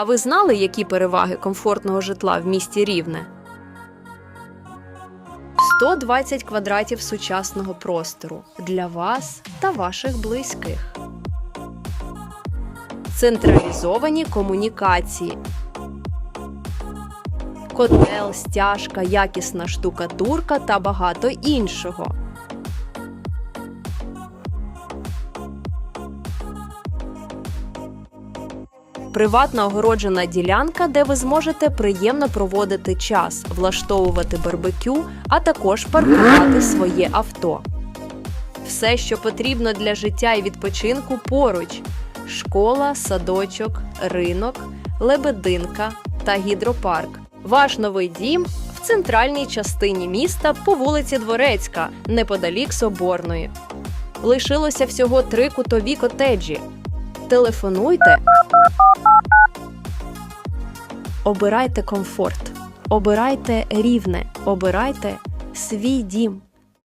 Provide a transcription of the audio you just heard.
А ви знали, які переваги комфортного житла в місті Рівне? 120 квадратів сучасного простору для вас та ваших близьких. Централізовані комунікації. Котел, стяжка, якісна штукатурка та багато іншого. Приватна огороджена ділянка, де ви зможете приємно проводити час, влаштовувати барбекю, а також паркувати своє авто. Все, що потрібно для життя і відпочинку поруч: школа, садочок, ринок, лебединка та гідропарк. Ваш новий дім в центральній частині міста по вулиці Дворецька, неподалік Соборної. Лишилося всього три кутові котеджі. Телефонуйте. Обирайте комфорт, обирайте рівне, обирайте свій дім.